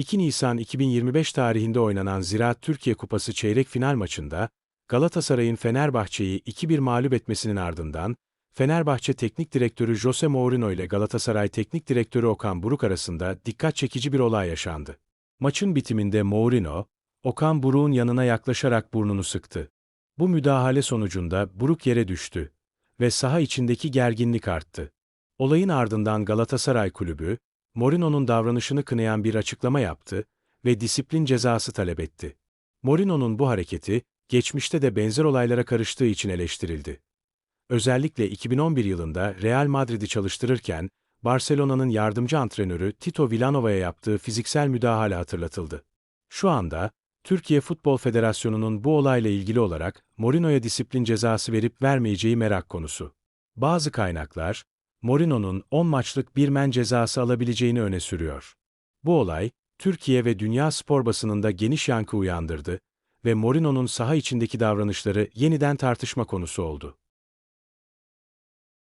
2 Nisan 2025 tarihinde oynanan Ziraat Türkiye Kupası çeyrek final maçında, Galatasaray'ın Fenerbahçe'yi 2-1 mağlup etmesinin ardından, Fenerbahçe Teknik Direktörü Jose Mourinho ile Galatasaray Teknik Direktörü Okan Buruk arasında dikkat çekici bir olay yaşandı. Maçın bitiminde Mourinho, Okan Buruk'un yanına yaklaşarak burnunu sıktı. Bu müdahale sonucunda Buruk yere düştü ve saha içindeki gerginlik arttı. Olayın ardından Galatasaray Kulübü, Mourinho'nun davranışını kınayan bir açıklama yaptı ve disiplin cezası talep etti. Mourinho'nun bu hareketi, geçmişte de benzer olaylara karıştığı için eleştirildi. Özellikle 2011 yılında Real Madrid'i çalıştırırken, Barcelona'nın yardımcı antrenörü Tito Villanova'ya yaptığı fiziksel müdahale hatırlatıldı. Şu anda, Türkiye Futbol Federasyonu'nun bu olayla ilgili olarak Mourinho'ya disiplin cezası verip vermeyeceği merak konusu. Bazı kaynaklar, Mourinho'nun 10 maçlık bir men cezası alabileceğini öne sürüyor. Bu olay, Türkiye ve dünya spor basınında geniş yankı uyandırdı ve Mourinho'nun saha içindeki davranışları yeniden tartışma konusu oldu.